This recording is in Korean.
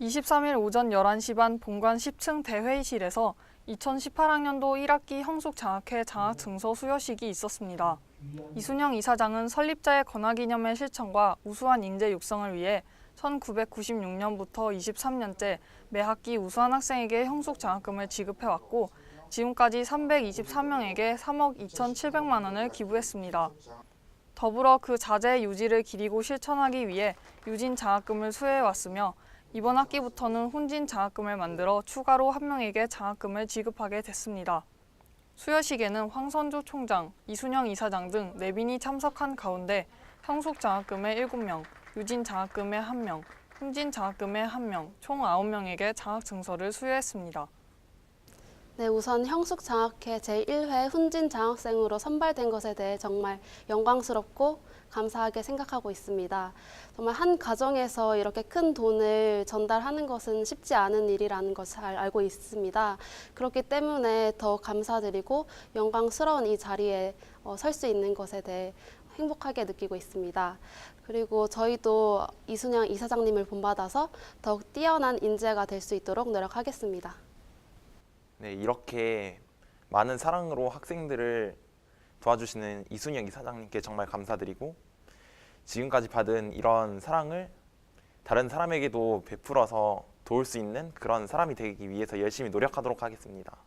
23일 오전 11시 반 본관 10층 대회의실에서 2018학년도 1학기 형숙 장학회 장학 증서 수여식이 있었습니다. 이순영 이사장은 설립자의 건화기념의 실천과 우수한 인재 육성을 위해 1996년부터 23년째 매 학기 우수한 학생에게 형숙 장학금을 지급해왔고 지금까지 323명에게 3억 2,700만 원을 기부했습니다. 더불어 그 자재 유지를 기리고 실천하기 위해 유진 장학금을 수여해왔으며 이번 학기부터는 혼진 장학금을 만들어 추가로 한 명에게 장학금을 지급하게 됐습니다. 수여식에는 황선조 총장, 이순영 이사장 등 네빈이 참석한 가운데 형숙 장학금의 7명, 유진 장학금의 1명, 혼진 장학금의 1명, 총 9명에게 장학 증서를 수여했습니다. 네, 우선 형숙 장학회 제1회 훈진 장학생으로 선발된 것에 대해 정말 영광스럽고 감사하게 생각하고 있습니다. 정말 한 가정에서 이렇게 큰 돈을 전달하는 것은 쉽지 않은 일이라는 것을 잘 알고 있습니다. 그렇기 때문에 더 감사드리고 영광스러운 이 자리에 어, 설수 있는 것에 대해 행복하게 느끼고 있습니다. 그리고 저희도 이순영 이사장님을 본받아서 더욱 뛰어난 인재가 될 수 있도록 노력하겠습니다. 네, 이렇게 많은 사랑으로 학생들을 도와주시는 이순영 이 사장님께 정말 감사드리고 지금까지 받은 이런 사랑을 다른 사람에게도 베풀어서 도울 수 있는 그런 사람이 되기 위해서 열심히 노력하도록 하겠습니다.